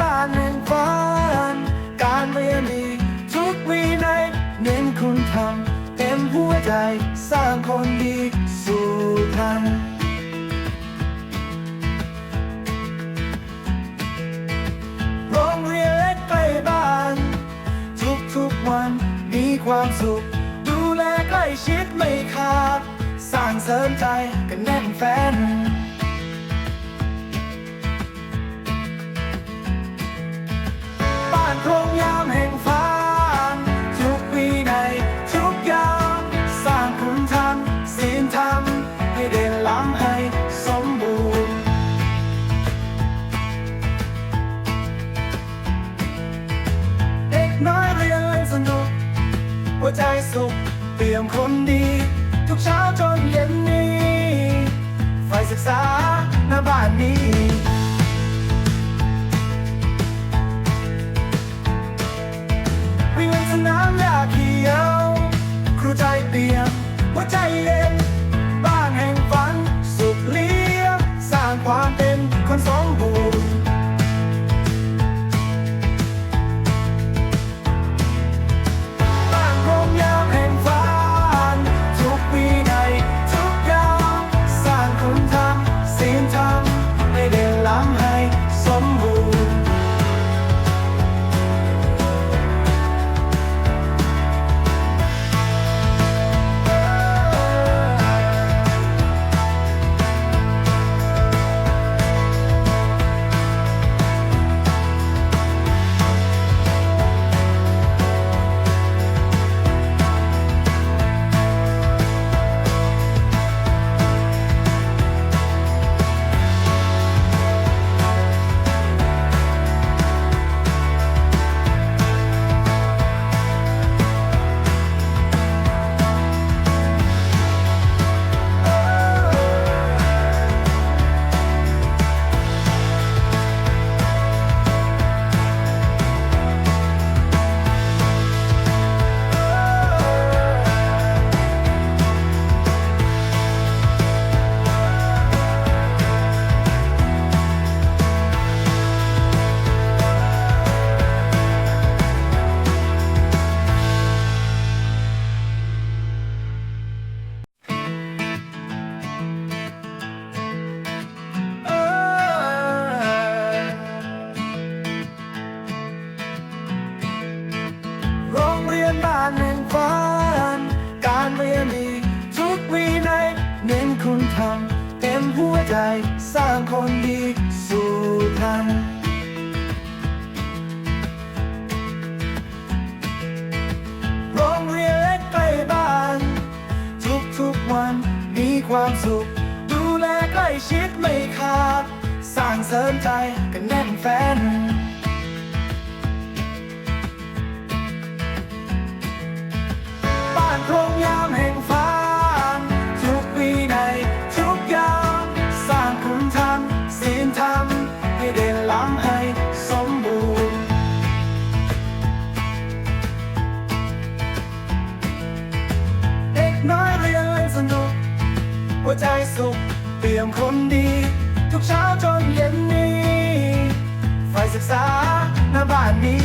บ้านหนึ่งฝันการเรียนดีทุกวีในเน้นคุณทำเต็มหัวใจสร้างคนดีสู่ทันโรงเรียนเล็กใกล้บ้าน ทุกทุกวันมีความสุข ดูแลใกล้ชิดไม่ขาด สร้างเสริมใจกันแน่นแฟ้น ใจสุขเตรียมคนดี ทุกเช้าจนเย็นนี้ไฟศึกษาหน้า ทำเต็มหัวใจ สร้างคนดีสู่ทันโรงเรียนเล็กใกล้บ้าน ทุกทุกวันมีความสุข ดูแลใกล้ชิดไม่ขาด สร้างเสริมใจกันแน่นแฟ้น สนุก หัวใจสุขเตรียมคนดี ทุกเช้าจนเย็นนี้ไฟศึกษาหน้าบ้านนี้